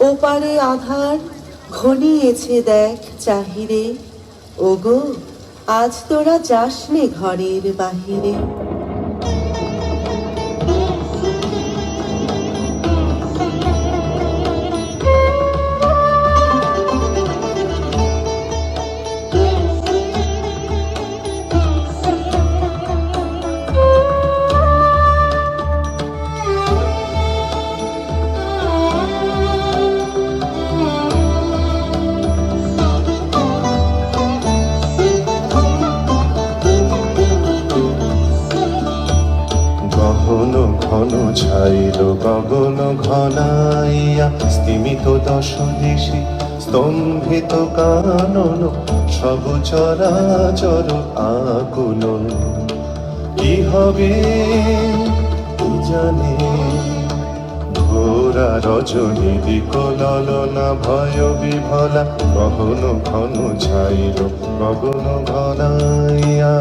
ওপারে আধার ঘনিয়েছে দেখ চাহিরে। ওগো আজ তোরা যাসনে ঘরের বাহিরে। ঘন ছাইল গগন ঘনাইয়া স্তিমিত দশ দিশি স্তম্ভিত কানন সব চরাচর আকুল। কি হবে জানে? ঘোরা রজনী দিক ললনা ভয় বিভলা গহন ঘন ছাইল গগন ঘনাইয়া।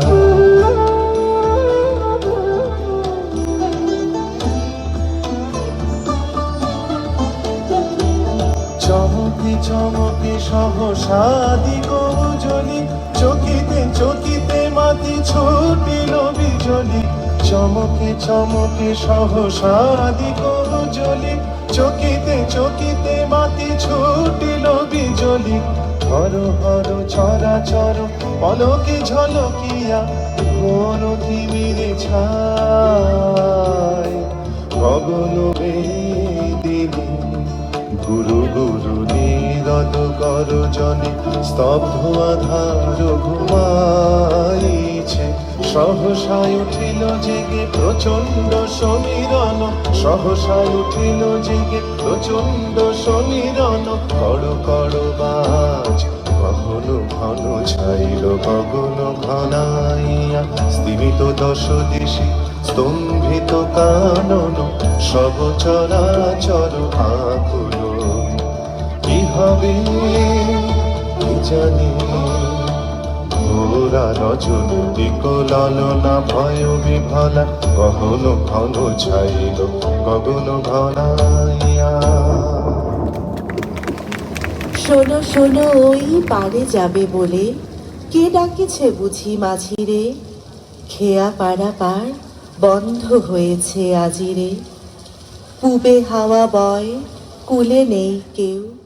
চমকে চমকে সহসাদি কৌজলি চকিতে চকিতে মাতি ছুটিল বিজলি। চমকে চমকে সহসাদি কৌজলি চকিতে চকিতে মাতি ছুটিল বিজলি। হর হর, চরা, চর পলকে ঝলকিয়া ঘোর তিমিরে ছায় গুরু গুরু নীরদ কর জনে, স্তব্ধ আধার ঘুমাইছে। সহসায় উঠিল জেগে প্রচণ্ড সমীরণ সহসায় উঠিল জেগে প্রচণ্ড সমীরণ কর কর বাজ গগন ঘন ছাইল গগন ঘনাইয়া, স্তিমিত দশ দিশি স্তম্ভিত কানন, সব চরাচর আকুল হবে জানি? ঘোরা রজন লালনা ভয় বিভলা গহন ঘন ছাইল গগন ঘনাইয়া। শোনো শোনো, ওই পারে যাবে বলে। কে ডাকিছে বুঝি মাঝিরে? খেয়া পাড়া পার বন্ধ হয়েছে আজিরে। পুবে হাওয়া বয়, কুলে নেই কেউ।